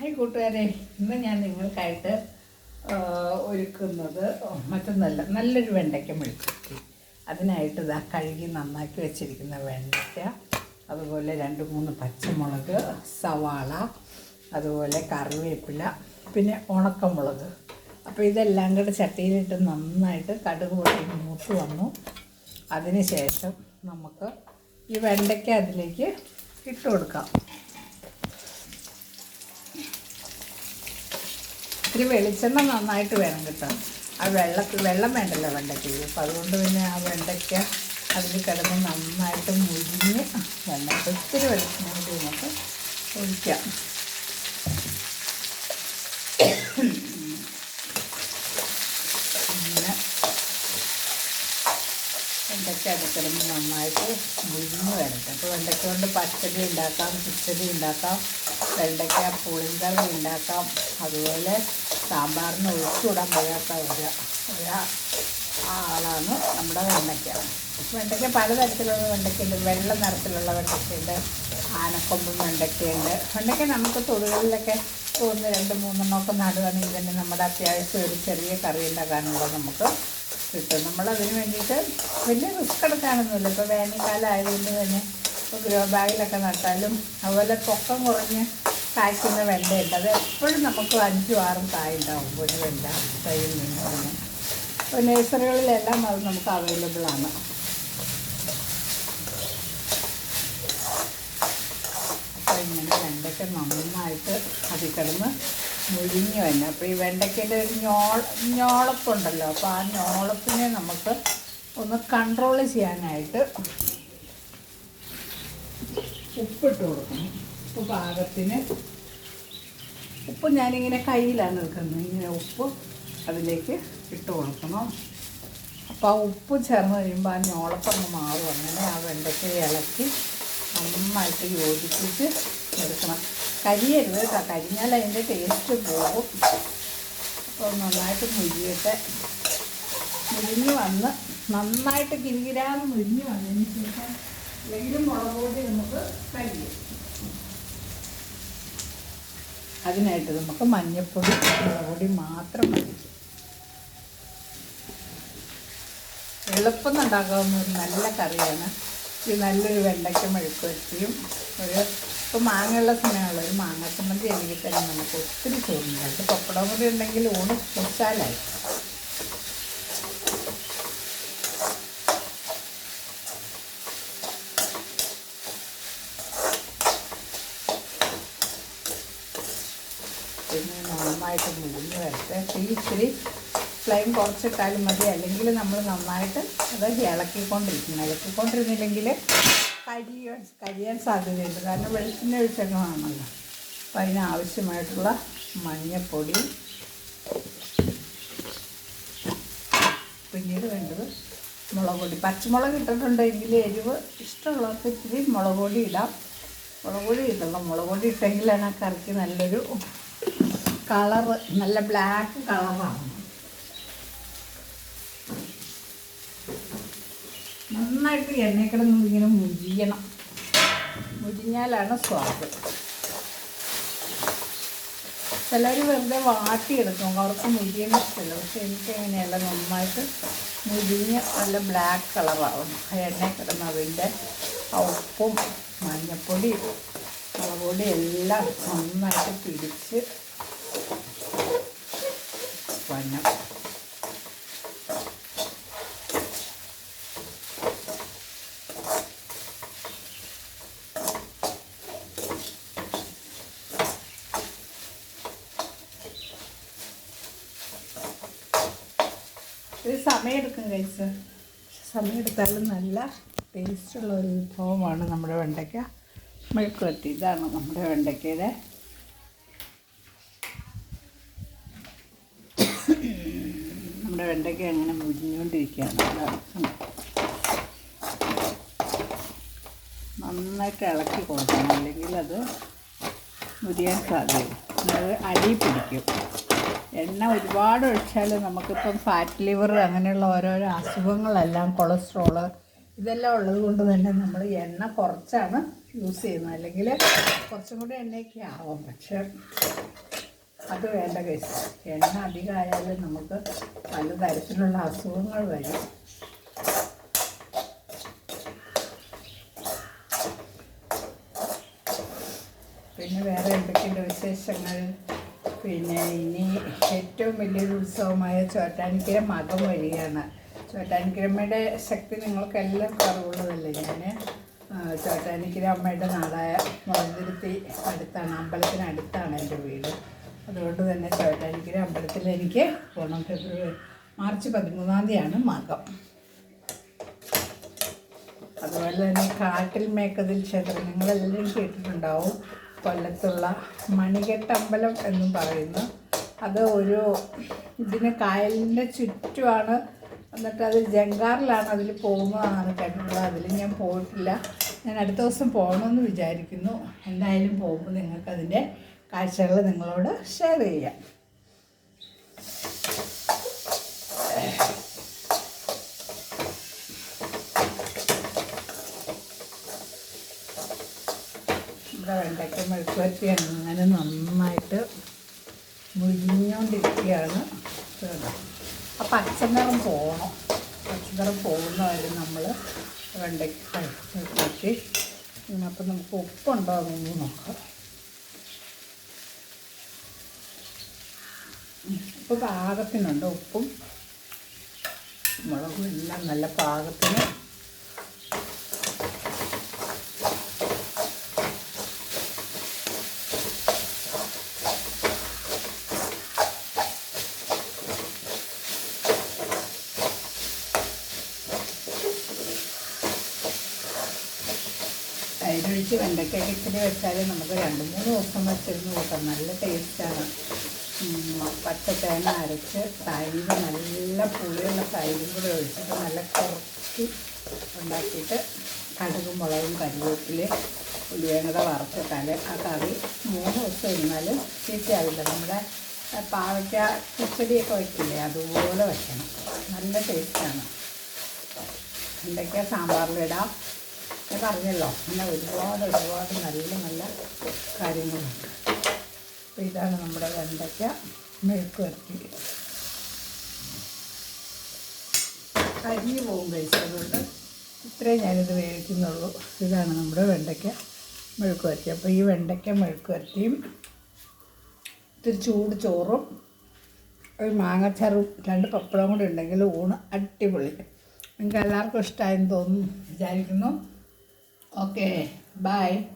Hi കൂട്ടുകാരെ ഇന്ന് ഞാൻ നിങ്ങൾക്കായിട്ട് ഒരുക്കുന്നത് മറ്റൊന്നല്ല നല്ലൊരു വെണ്ടയ്ക്ക മെഴുക്കുവരട്ടി. അതിനായിട്ട് ഇതാ കഴുകി നന്നാക്കി വെച്ചിരിക്കുന്ന വെണ്ടയ്ക്ക അതുപോലെ രണ്ട് മൂന്ന് പച്ചമുളക് സവാള അതുപോലെ കറിവേപ്പില പിന്നെ ഉണക്കമുളക്. അപ്പോൾ ഇതെല്ലാം കൂടെ ചട്ടിയിലിട്ട് നന്നായിട്ട് കടുക് പൊട്ടി മൂത്ത് വന്നു. അതിന് ശേഷം നമുക്ക് ഈ വെണ്ടയ്ക്ക അതിലേക്ക് ഇട്ട് കൊടുക്കാം. ഇത്തിരി വെളിച്ചെണ്ണ നന്നായിട്ട് വേണം കേട്ടോ. ആ വെള്ളത്തിൽ വെള്ളം വേണ്ടല്ലോ വെണ്ടയ്ക്ക് അപ്പോൾ അതുകൊണ്ട് പിന്നെ ആ വെണ്ടയ്ക്ക അതിൽ കിടന്ന് നന്നായിട്ട് മുരിഞ്ഞ് വെണ്ടയ്ക്ക ഒത്തിരി വെളിച്ചെണ്ണ കൂടി നമുക്ക് ഒഴിക്കാം. ഇങ്ങനെ വെണ്ടയ്ക്ക അത് നന്നായിട്ട് മുരിഞ്ഞ് വരട്ടെ അപ്പോൾ വെണ്ടയ്ക്ക കൊണ്ട് പച്ചടി ഉണ്ടാക്കാം കിച്ചടി ഉണ്ടാക്കാം. വെണ്ടയ്ക്ക പുളിങ്കറി ഉണ്ടാക്കാം. അതുപോലെ സാമ്പാറിന് ഒഴിച്ചുവിടാൻ കഴിയാത്ത ഒരു ആളാണ് നമ്മുടെ വെണ്ടയ്ക്ക. വെണ്ടയ്ക്ക പലതരത്തിലുള്ള വെണ്ടയ്ക്കയുണ്ട്. വെള്ള നിറത്തിലുള്ള വെണ്ടയ്ക്കയുണ്ട്. ആനക്കൊമ്പും വെണ്ടയ്ക്കയുണ്ട്. വെണ്ടയ്ക്ക നമുക്ക് തൊടുകളിലൊക്കെ ഒന്ന് രണ്ട് മൂന്നെണ്ണമൊക്കെ നടുകയാണെങ്കിൽ തന്നെ നമ്മുടെ അത്യാവശ്യം ഒരു ചെറിയ കറി ഉണ്ടാക്കാനുള്ള നമുക്ക് കിട്ടും. നമ്മളതിന് വേണ്ടിയിട്ട് വലിയ റിസ്ക് എടുക്കാനൊന്നുമില്ല. ഇപ്പോൾ വേനൽക്കാലം ആയതുകൊണ്ട് തന്നെ ഇപ്പോൾ ഗ്രോ ബാഗിലൊക്കെ നട്ടാലും അതുപോലെ പൊക്കം കുറഞ്ഞ് കായ്ക്കുന്ന വെണ്ടയുണ്ട്. അത് എപ്പോഴും നമുക്ക് അഞ്ചും ആറും കായ ഉണ്ടാവും ഒരു വെണ്ട തൈയിൽ നിന്ന് തന്നെ അപ്പോൾ നേഴ്സറികളിലെല്ലാം അത് നമുക്ക് അവൈലബിൾ ആണ്. അപ്പോൾ ഇങ്ങനെ വെണ്ടയ്ക്ക നന്നായിട്ട് അതിൽ കിടന്ന് മുഴിഞ്ഞ് വന്നെ അപ്പോൾ ഈ വെണ്ടയ്ക്കന്റെ ഒരു ഞോള ഞോളപ്പുണ്ടല്ലോ. അപ്പോൾ ആ ഞോളപ്പിനെ നമുക്ക് ഒന്ന് കൺട്രോൾ ചെയ്യാനായിട്ട് ഉപ്പിട്ട് കൊടുക്കണം. ഉപ്പ് പാകത്തിന് ഉപ്പ് ഞാനിങ്ങനെ കയ്യിലാണ് നിൽക്കുന്നത് ഇങ്ങനെ ഉപ്പ് അതിലേക്ക് ഇട്ട് കൊടുക്കണം. അപ്പോൾ ആ ഉപ്പ് ചേർന്ന് കഴിയുമ്പോൾ ആ ഞോളപ്പൊന്ന് മാറും. അങ്ങനെ ആ വെണ്ടയ്ക്ക ഇളക്കി നന്നായിട്ട് യോജിപ്പിച്ച് എടുക്കണം. കരിയരുത് കേട്ടോ. കരിഞ്ഞാൽ അതിന്റെ ടേസ്റ്റ് പോകും. അപ്പോൾ നന്നായിട്ട് മുരിയട്ടെ. മുരിഞ്ഞ് വന്ന് നന്നായിട്ട് കിരികിരാന്ന് മുരിഞ്ഞ് വന്നതിന് ശേഷം അല്ലെങ്കിൽ മുളക് പൊടി നമുക്ക് കരിയും അതിനായിട്ട് നമുക്ക് മഞ്ഞൾപ്പൊടി മുളക് പൊടി മാത്രം മതി. എളുപ്പം ഉണ്ടാക്കാവുന്ന ഒരു നല്ല കറിയാണ്. ഈ നല്ലൊരു വെണ്ടയ്ക്ക മെഴുക്ക് വെച്ചിയും ഒരു ഇപ്പോൾ മാങ്ങയുള്ള സമയമുള്ള ഒരു മാങ്ങ ചമ്മന്തി അല്ലെങ്കിൽ തന്നെ നമുക്ക് ഒത്തിരി ചോറുണ്ട് പപ്പടം കൂടി ഉണ്ടെങ്കിൽ ഊണ് കുറിച്ചാലായി പിന്നെ നന്നായിട്ട് മുരിഞ്ഞ് വരട്ടെ. തീ ഇത്തിരി ഫ്ലെയിം കുറച്ചിട്ടാലും മതി. അല്ലെങ്കിൽ നമ്മൾ നന്നായിട്ട് അത് ഇളക്കിക്കൊണ്ടിരിക്കണം. ഇളക്കിക്കൊണ്ടിരുന്നില്ലെങ്കിൽ കരിയാൻ കരിയാൻ സാധ്യതയുണ്ട്. കാരണം വെളിച്ചെണ്ണ ഒഴിച്ചേക്കണമാണല്ലോ അപ്പോൾ അതിനാവശ്യമായിട്ടുള്ള മഞ്ഞൾപ്പൊടി പിന്നീട് വേണ്ടത് മുളക് പൊടി. പച്ചമുളക് ഇട്ടിട്ടുണ്ടെങ്കിൽ എരിവ് ഇഷ്ടമുള്ളവർക്ക് ഇത്തിരി മുളക് പൊടി ഇടാം. മുളക് പൊടി ഇടണം. മുളക് പൊടി ഇട്ടെങ്കിലാണ് ആ കറിക്ക് നല്ലൊരു കളറ് നല്ല ബ്ലാക്ക് കളറാണ്. നന്നായിട്ട് എണ്ണയിൽ കിടന്ന് ഇങ്ങനെ മുരിയണം. മുരിഞ്ഞാലാണ് സ്വാദ്. ചിലർ വെറുതെ വാട്ടിയെടുക്കും അവർക്ക് മുരിയണ ഇഷ്ടമല്ല. പക്ഷെ എനിക്ക് അങ്ങനെയല്ല നന്നായിട്ട് മുരിഞ്ഞ് നല്ല ബ്ലാക്ക് കളറാവും. എണ്ണയിൽ കിടന്ന് അതിന്റെ ഉപ്പും മഞ്ഞപ്പൊടി മുളക് പൊടി എല്ലാം നന്നായിട്ട് പിടിച്ച് വന്നം ഇത് സമയമെടുക്കും കഴിച്ച്. സമയമെടുത്താലും നല്ല ടേസ്റ്റുള്ള ഒരു വിഭവമാണ് നമ്മുടെ വെണ്ടയ്ക്ക. മെഴുക്ക് ഇതാണ് നമ്മുടെ വെണ്ടയ്ക്കയുടെ. നമ്മുടെ വെണ്ടയ്ക്ക അങ്ങനെ മുരിഞ്ഞുകൊണ്ടിരിക്കുകയാണ്. നന്നായിട്ട് ഇളക്കി കൊടുക്കണം. അല്ലെങ്കിൽ അത് മുരിയാൻ സാധ്യത അത് അടി പിടിക്കും. എണ്ണ ഒരുപാട് ഒഴിച്ചാൽ നമുക്കിപ്പം ഫാറ്റ് ലിവർ അങ്ങനെയുള്ള ഓരോരോ അസുഖങ്ങളെല്ലാം കൊളസ്ട്രോൾ ഇതെല്ലാം ഉള്ളത് കൊണ്ട് തന്നെ നമ്മൾ എണ്ണ കുറച്ചാണ് യൂസ് ചെയ്യുന്നത്. അല്ലെങ്കിൽ കുറച്ചും കൂടി എണ്ണയൊക്കെ ആവും. പക്ഷെ അത് വേണ്ട കേസ് എണ്ണ അധികമായാലും നമുക്ക് പലതരത്തിലുള്ള അസുഖങ്ങൾ വരും. പിന്നെ വേറെ എന്തൊക്കെയുണ്ട് വിശേഷങ്ങൾ? പിന്നെ ഇനി ഏറ്റവും വലിയൊരു ഉത്സവമായ ചോറ്റാനിക്കര മകം വഴിയാണ് ചോറ്റാനിക്കരമ്മയുടെ ശക്തി നിങ്ങൾക്ക് എല്ലാവർക്കും അറിവുള്ളതല്ലേ? ഞാൻ ചോറ്റാനിക്കര അമ്മയുടെ നാടായ മുളന്തിരുത്തി അടുത്താണ് അമ്പലത്തിനടുത്താണ് എന്റെ വീട്. അതുകൊണ്ട് തന്നെ ചോറ്റാനിക്കര അമ്പലത്തിൽ എനിക്ക് പോകണം ഫെബ്രുവരി മാർച്ച് പതിമൂന്നാം തീയതിയാണ് മകം അതുപോലെ തന്നെ കാട്ടിൽ മേക്കതിൽ ക്ഷേത്രം നിങ്ങളെല്ലാവരും കേട്ടിട്ടുണ്ടാവും. കൊല്ലത്തുള്ള മണികെട്ടമ്പലം എന്നും പറയുന്നു. അത് ഒരു ഇതിന് കായലിന്റെ ചുറ്റുമാണ്. എന്നിട്ട് അത് ജങ്കാറിലാണ് അതിൽ പോകുന്നതാണ് കേട്ടിട്ടുള്ളത് അതിൽ ഞാൻ പോയിട്ടില്ല. ഞാൻ അടുത്ത ദിവസം പോകണമെന്ന് വിചാരിക്കുന്നു. എന്തായാലും പോകുമ്പോൾ നിങ്ങൾക്കതിന്റെ കാഴ്ചകൾ നിങ്ങളോട് ഷെയർ ചെയ്യാം. ഇവിടെ വെണ്ടയ്ക്ക മെഴുക്കുവരട്ടി അങ്ങനെ നന്നായിട്ട് മുരിഞ്ഞുകൊണ്ടിരിക്കുകയാണ്. കേട്ടോ. ആ പച്ചനിറം പോകണം. പച്ചനിറം പോകുന്നവരെ നമ്മൾ വെണ്ടയ്ക്ക മെഴുക്കുവരട്ടി അപ്പം നമുക്ക് ഉപ്പുണ്ടോ എന്നൊന്ന് നോക്കാം. ഉപ്പ് പാകത്തിനുണ്ട്. ഉപ്പും മുളകും എല്ലാം നല്ല പാകത്തിന് അതിനൊഴിച്ച് വെണ്ടയ്ക്കൊക്കെ ഇച്ചിരി വെച്ചാൽ നമുക്ക് രണ്ട് മൂന്ന് ദിവസം വെച്ചിരുന്ന് കൂട്ടാം. നല്ല ടേസ്റ്റാണ്. പച്ച തേങ്ങ അരച്ച് തൈര് നല്ല പുളിയുള്ള തൈരും കൂടെ ഒഴിച്ചിട്ട് നല്ല കുറച്ച് ഉണ്ടാക്കിയിട്ട് കടുകും മുളകും കരിവേപ്പിൽ കൂടെ വറുത്തിട്ടാൽ ആ കറി മൂന്ന് ദിവസം ഇരുന്നാലും ചീത്തയാവില്ല നമ്മുടെ പാവയ്ക്ക കിച്ചടിയൊക്കെ വയ്ക്കില്ലേ അതുപോലെ വയ്ക്കണം. നല്ല ടേസ്റ്റാണ്. വെണ്ടയ്ക്ക സാമ്പാറിലിടാം. ഞാൻ പറഞ്ഞല്ലോ. അങ്ങനെ ഒരുപാട് ഒരുപാട് നല്ല നല്ല കാര്യങ്ങളുണ്ട് അപ്പോൾ ഇതാണ് നമ്മുടെ വെണ്ടയ്ക്ക മെഴുക്ക് വരട്ടി. കരിഞ്ഞു പോകും കഴിച്ചതുകൊണ്ട് ഇത്രയും ഞാനിത് വേവിക്കുന്നുള്ളൂ. ഇതാണ് നമ്മുടെ വെണ്ടയ്ക്ക മെഴുക്ക് വരട്ടി. അപ്പോൾ ഈ വെണ്ടയ്ക്ക മെഴുക്ക് വരട്ടിയും ഇത്തിരി ചൂട് ചോറും ഒരു മാങ്ങച്ചാറും രണ്ട് പപ്പടം കൂടി ഉണ്ടെങ്കിൽ ഊണ് അടിപൊളി. നിങ്ങൾക്ക് എല്ലാവർക്കും ഇഷ്ടമായെന്ന് തോന്നുന്നു. വിചാരിക്കുന്നു. Okay, bye.